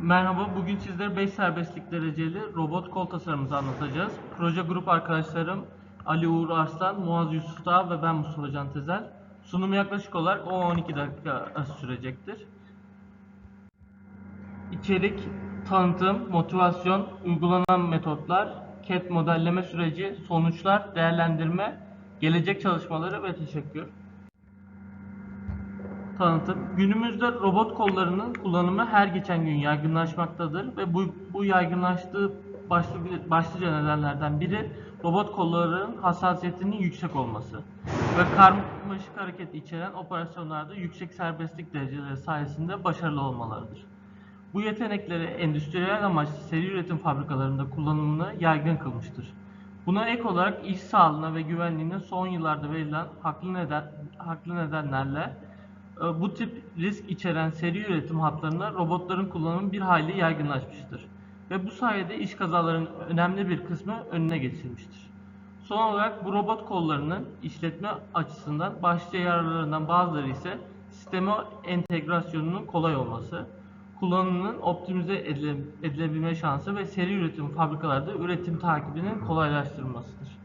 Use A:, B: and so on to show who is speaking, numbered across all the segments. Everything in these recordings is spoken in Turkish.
A: Merhaba, bugün sizlere 5 serbestlik dereceli robot kol tasarımımızı anlatacağız. Proje grup arkadaşlarım Ali Uğur Arslan, Muaz Yusuf Dağ ve ben Mustafa Can Tezel. Sunumu yaklaşık olarak 10-12 dakika sürecektir. İçerik, tanıtım, motivasyon, uygulanan metotlar, CAD modelleme süreci, sonuçlar, değerlendirme, gelecek çalışmaları ve teşekkür. Tanıtım. Günümüzde robot kollarının kullanımı her geçen gün yaygınlaşmaktadır ve bu, bu yaygınlaştığı başlı, başlıca nedenlerden biri robot kollarının hassasiyetinin yüksek olması ve karmaşık hareket içeren operasyonlarda yüksek serbestlik dereceleri sayesinde başarılı olmalarıdır. Bu yetenekleri endüstriyel amaçlı seri üretim fabrikalarında kullanımını yaygın kılmıştır. Buna ek olarak iş sağlığına ve güvenliğine son yıllarda verilen haklı, neden, haklı nedenlerle bu tip risk içeren seri üretim hatlarında robotların kullanımı bir hayli yaygınlaşmıştır. Ve bu sayede iş kazalarının önemli bir kısmı önüne geçilmiştir. Son olarak bu robot kollarının işletme açısından başlıca yararlarından bazıları ise sisteme entegrasyonunun kolay olması, kullanımının optimize edile- edilebilme şansı ve seri üretim fabrikalarda üretim takibinin kolaylaştırılmasıdır.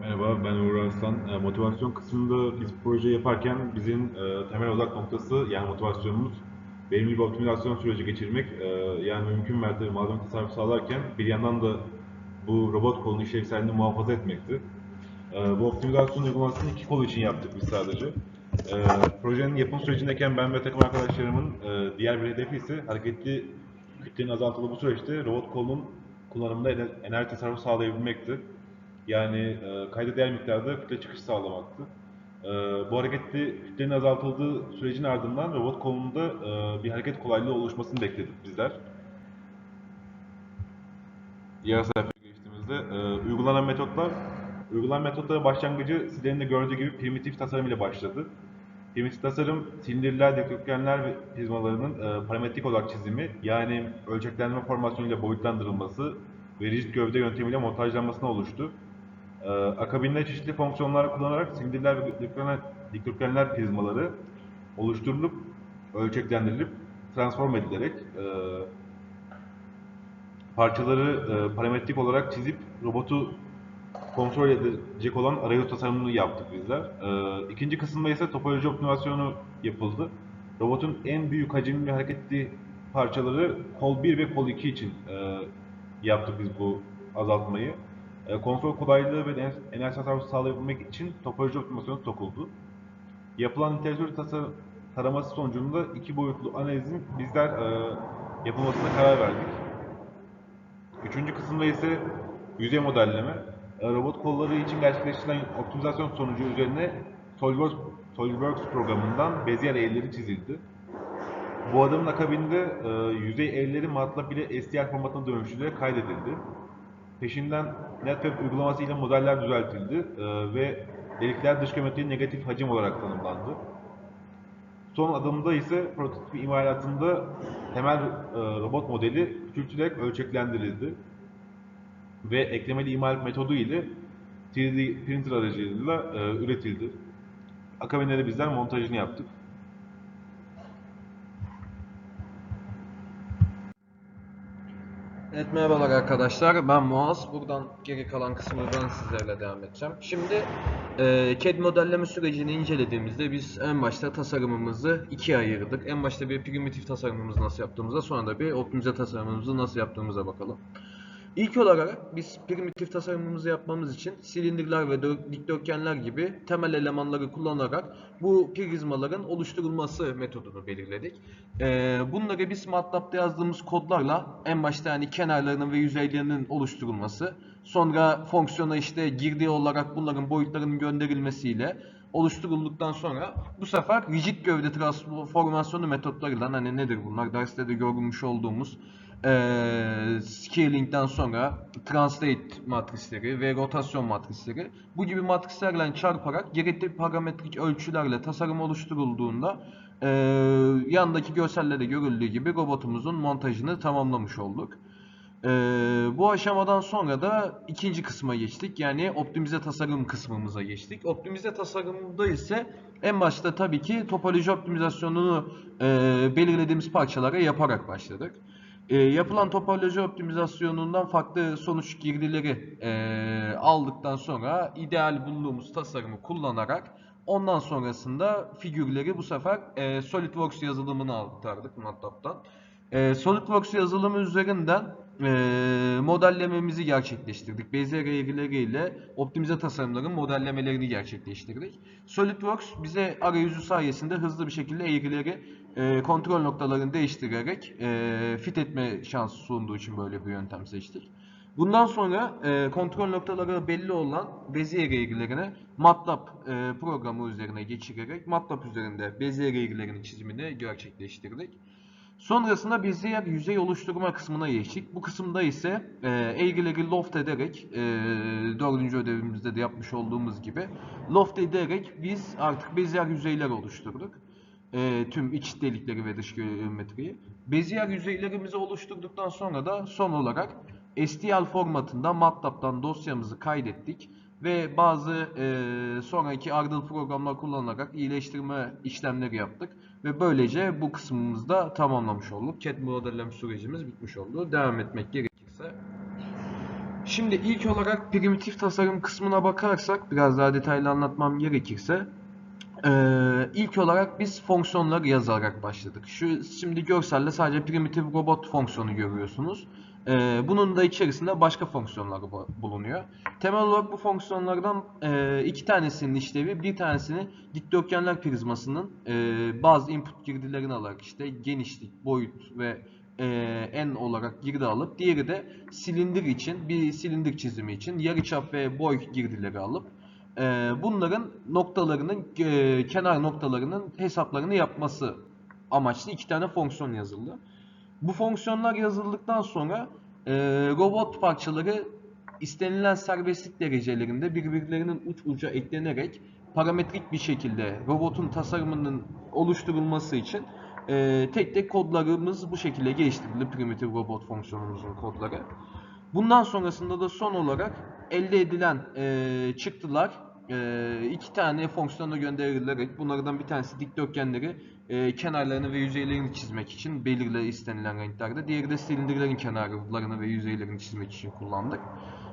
B: Merhaba, ben Uğur Arslan. E, Motivasyon kısmında biz proje yaparken bizim e, temel odak noktası yani motivasyonumuz verimli bir optimizasyon süreci geçirmek. E, yani mümkün mertebe malzeme tasarrufu sağlarken bir yandan da bu robot kolunun işlevselliğini muhafaza etmekti. Bu optimizasyon uygulamasını iki kol için yaptık biz sadece. Projenin yapım sürecindeyken ben ve takım arkadaşlarımın diğer bir hedefi ise hareketli kütlenin azaltıldığı bu süreçte robot kolunun kullanımında ener- enerji tasarrufu sağlayabilmekti. Yani e, kayda değer miktarda kütle çıkış sağlamaktı. E, bu hareketli kütlenin azaltıldığı sürecin ardından robot kolunda e, bir hareket kolaylığı oluşmasını bekledik bizler. Diğer sayfaya geçtiğimizde e, uygulanan metotlar, uygulanan metotlara başlangıcı sizlerin de gördüğü gibi primitif tasarım ile başladı. Primitif tasarım, silindirler, dikdörtgenler ve prizmalarının e, parametrik olarak çizimi, yani ölçeklenme formasyonu ile boyutlandırılması ve rigid gövde yöntemiyle montajlanmasına oluştu. Ee, akabinde çeşitli fonksiyonlar kullanarak silindirler ve dikdörtgenler, prizmaları oluşturulup, ölçeklendirilip, transform edilerek e, parçaları e, parametrik olarak çizip robotu kontrol edecek olan arayüz tasarımını yaptık bizler. E, ikinci kısımda ise topoloji optimizasyonu yapıldı. Robotun en büyük hacimli ve hareketli parçaları kol 1 ve kol 2 için e, yaptık biz bu azaltmayı. E, kontrol kolaylığı ve ener- enerji tasarrufu sağlayabilmek için topoloji optimizasyonu sokuldu. Yapılan literatür tasa- taraması sonucunda iki boyutlu analizin bizler e, yapılmasına karar verdik. Üçüncü kısımda ise yüzey modelleme. E, robot kolları için gerçekleştirilen optimizasyon sonucu üzerine SolidWorks, SolidWorks programından bezier eğrileri çizildi. Bu adımın akabinde e, yüzey elleri MATLAB ile STL formatına dönüştürülerek kaydedildi. Peşinden NetWeb uygulaması ile modeller düzeltildi e, ve delikler dış geometri negatif hacim olarak tanımlandı. Son adımda ise prototip imalatında temel e, robot modeli küçültülerek ölçeklendirildi ve eklemeli imalat metodu ile 3D printer aracılığıyla e, üretildi. Akabinde de bizler montajını yaptık.
C: Evet merhabalar arkadaşlar ben Muaz. Buradan geri kalan kısmı ben sizlerle devam edeceğim. Şimdi e, CAD modelleme sürecini incelediğimizde biz en başta tasarımımızı ikiye ayırdık. En başta bir primitif tasarımımızı nasıl yaptığımıza sonra da bir optimize tasarımımızı nasıl yaptığımıza bakalım. İlk olarak biz primitif tasarımımızı yapmamız için silindirler ve dö- dikdörtgenler gibi temel elemanları kullanarak bu prizmaların oluşturulması metodunu belirledik. Ee, bunları biz MATLAB'da yazdığımız kodlarla en başta yani kenarlarının ve yüzeylerinin oluşturulması, sonra fonksiyona işte girdiği olarak bunların boyutlarının gönderilmesiyle oluşturulduktan sonra bu sefer rigid gövde transformasyonu metotlarıyla hani nedir bunlar derste de görmüş olduğumuz eee scaling'den sonra translate matrisleri ve rotasyon matrisleri bu gibi matrislerle çarparak gerekli parametrik ölçülerle tasarım oluşturulduğunda eee yandaki görsellerde görüldüğü gibi robotumuzun montajını tamamlamış olduk. Ee, bu aşamadan sonra da ikinci kısma geçtik. Yani optimize tasarım kısmımıza geçtik. Optimize tasarımda ise en başta tabii ki topoloji optimizasyonunu e, belirlediğimiz parçalara yaparak başladık. E, yapılan topoloji optimizasyonundan farklı sonuç girdileri e, aldıktan sonra ideal bulduğumuz tasarımı kullanarak ondan sonrasında figürleri bu sefer e, SolidWorks yazılımına aktardık MATLAB'dan. E, SolidWorks yazılımı üzerinden e, modellememizi gerçekleştirdik. Bezier eğrileriyle optimize tasarımların modellemelerini gerçekleştirdik. SolidWorks bize arayüzü sayesinde hızlı bir şekilde eğrileri e, kontrol noktalarını değiştirerek e, fit etme şansı sunduğu için böyle bir yöntem seçtik. Bundan sonra e, kontrol noktaları belli olan Bezier eğrilerini MATLAB e, programı üzerine geçirerek MATLAB üzerinde Bezier eğrilerinin çizimini gerçekleştirdik. Sonrasında Bezier yüzey oluşturma kısmına geçtik. Bu kısımda ise e, eğrileri loft ederek, e, dördüncü ödevimizde de yapmış olduğumuz gibi loft ederek biz artık Bezier yüzeyler oluşturduk. E, tüm iç delikleri ve dış geometriyi. Bezier yüzeylerimizi oluşturduktan sonra da son olarak STL formatında MATLAB'dan dosyamızı kaydettik ve bazı e, sonraki ardıl programlar kullanarak iyileştirme işlemleri yaptık ve böylece bu kısmımızı da tamamlamış olduk. CAD modelleme sürecimiz bitmiş oldu. Devam etmek gerekirse. Şimdi ilk olarak primitif tasarım kısmına bakarsak biraz daha detaylı anlatmam gerekirse ee, ilk olarak biz fonksiyonları yazarak başladık. Şu şimdi görselde sadece primitif robot fonksiyonu görüyorsunuz. Ee, bunun da içerisinde başka fonksiyonlar bu- bulunuyor. Temel olarak bu fonksiyonlardan e, iki tanesinin işlevi, bir tanesini dikdörtgenler prizmasının e, bazı input girdilerini alarak işte genişlik, boyut ve e, en olarak girdi alıp, diğeri de silindir için, bir silindir çizimi için yarıçap ve boy girdileri alıp e, bunların noktalarının, kenar noktalarının hesaplarını yapması amaçlı iki tane fonksiyon yazıldı. Bu fonksiyonlar yazıldıktan sonra e, robot parçaları istenilen serbestlik derecelerinde birbirlerinin uç uca eklenerek parametrik bir şekilde robotun tasarımının oluşturulması için e, tek tek kodlarımız bu şekilde geliştirildi. Primitive robot fonksiyonumuzun kodları. Bundan sonrasında da son olarak elde edilen e, çıktılar e, iki tane fonksiyona gönderilerek bunlardan bir tanesi dikdörtgenleri e, kenarlarını ve yüzeylerini çizmek için belirli istenilen renklerde. Diğeri de silindirlerin kenarlarını ve yüzeylerini çizmek için kullandık.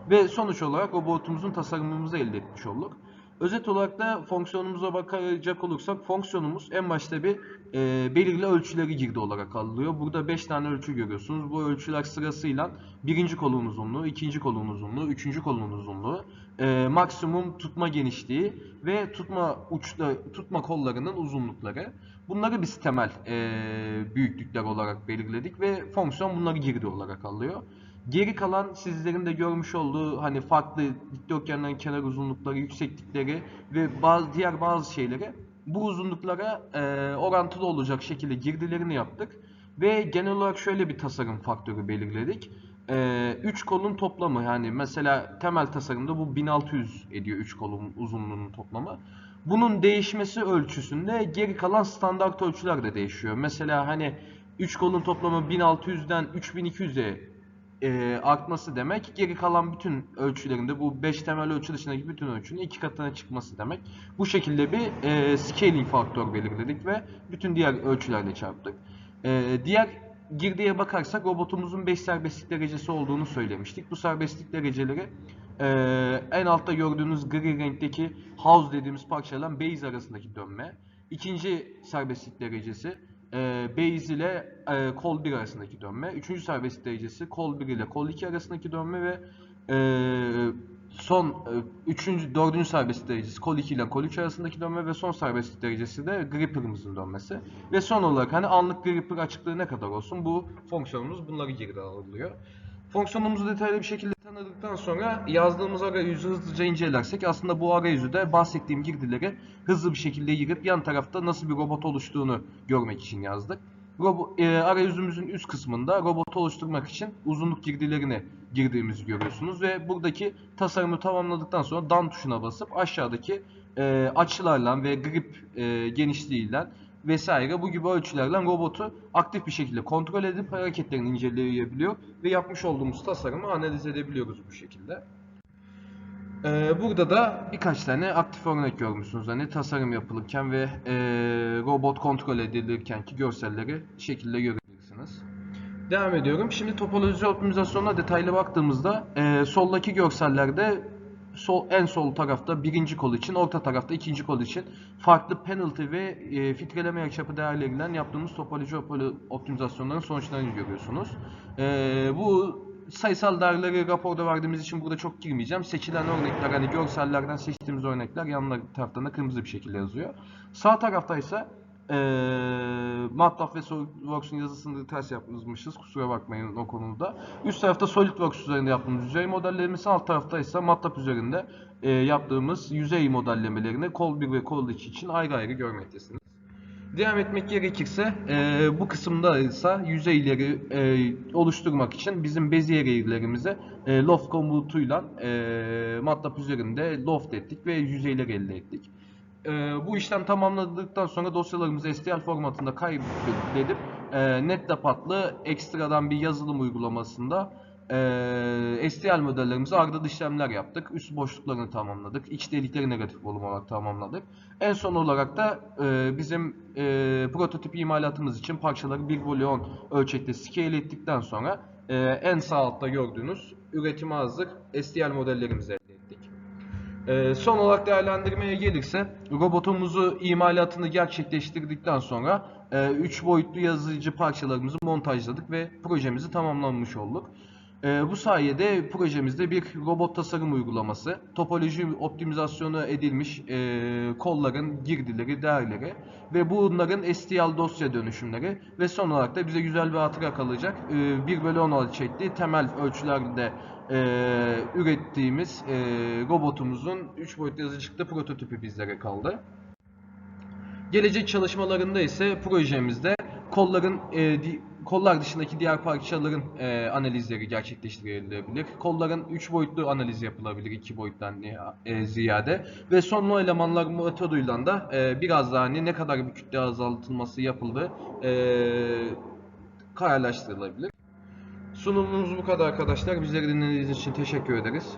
C: Ve sonuç olarak robotumuzun tasarımımızı elde etmiş olduk. Özet olarak da fonksiyonumuza bakacak olursak fonksiyonumuz en başta bir e, belirli ölçüleri girdi olarak alıyor. Burada 5 tane ölçü görüyorsunuz. Bu ölçüler sırasıyla birinci kolun uzunluğu, ikinci kolun uzunluğu, üçüncü kolun uzunluğu, e, maksimum tutma genişliği ve tutma uçta tutma kollarının uzunlukları. Bunları biz temel e, büyüklükler olarak belirledik ve fonksiyon bunları girdi olarak alıyor. Geri kalan sizlerin de görmüş olduğu hani farklı dikdörtgenlerin kenar uzunlukları, yükseklikleri ve bazı diğer bazı şeyleri bu uzunluklara e, orantılı olacak şekilde girdilerini yaptık. Ve genel olarak şöyle bir tasarım faktörü belirledik. 3 kolun toplamı yani mesela temel tasarımda bu 1600 ediyor 3 kolun uzunluğunun toplamı. Bunun değişmesi ölçüsünde geri kalan standart ölçüler de değişiyor. Mesela hani 3 kolun toplamı 1600'den 3200'e e, artması demek geri kalan bütün ölçülerinde bu 5 temel ölçü dışındaki bütün ölçünün iki katına çıkması demek. Bu şekilde bir e, scaling faktör belirledik ve bütün diğer ölçülerle çarptık. E, diğer girdiye bakarsak robotumuzun 5 serbestlik derecesi olduğunu söylemiştik. Bu serbestlik dereceleri e, en altta gördüğünüz gri renkteki house dediğimiz parçalan base arasındaki dönme. İkinci serbestlik derecesi e, base ile e, kol 1 arasındaki dönme. Üçüncü serbestlik derecesi kol 1 ile kol 2 arasındaki dönme ve e, son e, üçüncü, dördüncü serbestlik derecesi kol 2 ile kol 3 arasındaki dönme ve son serbestlik derecesi de gripper'ımızın dönmesi. Ve son olarak hani anlık gripper açıklığı ne kadar olsun bu fonksiyonumuz bunları geride alıyor. Fonksiyonumuzu detaylı bir şekilde tanıdıktan sonra yazdığımız arayüzü hızlıca incelersek aslında bu arayüzü de bahsettiğim girdileri hızlı bir şekilde girip yan tarafta nasıl bir robot oluştuğunu görmek için yazdık. Robo, e, arayüzümüzün üst kısmında robot oluşturmak için uzunluk girdilerini girdiğimizi görüyorsunuz ve buradaki tasarımı tamamladıktan sonra done tuşuna basıp aşağıdaki e, açılarla ve grip e, genişliğiyle vesaire bu gibi ölçülerle robotu aktif bir şekilde kontrol edip hareketlerini inceleyebiliyor ve yapmış olduğumuz tasarımı analiz edebiliyoruz bu şekilde. Ee, burada da birkaç tane aktif örnek görmüşsünüz. Hani tasarım yapılırken ve ee, robot kontrol edilirken ki görselleri şekilde görebilirsiniz. Devam ediyorum. Şimdi topoloji optimizasyonuna detaylı baktığımızda ee, soldaki görsellerde sol, en sol tarafta birinci kol için, orta tarafta ikinci kol için farklı penalty ve e, filtreleme yarıçapı değerlerinden yaptığımız topoloji optimizasyonların sonuçlarını görüyorsunuz. E, bu sayısal değerleri raporda verdiğimiz için burada çok girmeyeceğim. Seçilen örnekler hani görsellerden seçtiğimiz örnekler yan taraftan da kırmızı bir şekilde yazıyor. Sağ tarafta ise eee MATLAB ve SolidWorks'un yazısını ters yapmışız. Kusura bakmayın o konuda. Üst tarafta SolidWorks üzerinde yaptığımız yüzey modellerimiz, alt tarafta ise MATLAB üzerinde eee, yaptığımız yüzey modellemelerini kol 1 ve kol 2 için ayrı ayrı görmektesiniz. Devam etmek gerekirse eee, bu kısımda ise yüzeyleri eee, oluşturmak için bizim Bezier eğrilerimize eee, loft komutuyla eee MATLAB üzerinde loft ettik ve yüzeyleri elde ettik. Eee, bu işlem tamamladıktan sonra dosyalarımızı STL formatında kaydedip eee NetApp adlı ekstradan bir yazılım uygulamasında eee STL modellerimize ardıl işlemler yaptık. Üst boşluklarını tamamladık. İç delikleri negatif volüm olarak tamamladık. En son olarak da eee, bizim eee, prototip imalatımız için parçaları 1 bölü 10 ölçekte scale ettikten sonra eee, en sağ altta gördüğünüz üretime hazır STL modellerimizi Ee, son olarak değerlendirmeye gelirse robotumuzu imalatını gerçekleştirdikten sonra 3 boyutlu yazıcı parçalarımızı montajladık ve projemizi tamamlamış olduk. Ee, bu sayede projemizde bir robot tasarım uygulaması, topoloji optimizasyonu edilmiş e, kolların girdileri, değerleri ve bunların STL dosya dönüşümleri ve son olarak da bize güzel bir hatıra kalacak e, 1 bölü 10 ölçekli temel ölçülerde e, ürettiğimiz e, robotumuzun 3 boyutlu yazıcılıkta prototipi bizlere kaldı. Gelecek çalışmalarında ise projemizde kolların e, di- kollar dışındaki diğer parçaların e, analizleri gerçekleştirilebilir. Kolların 3 boyutlu analiz yapılabilir 2 boyuttan e, ziyade ve sonlu elemanlar metoduyla da e, biraz daha hani ne kadar bir kütle azaltılması yapıldı e, kararlaştırılabilir. Sunumumuz bu kadar arkadaşlar. Bizleri dinlediğiniz için teşekkür ederiz.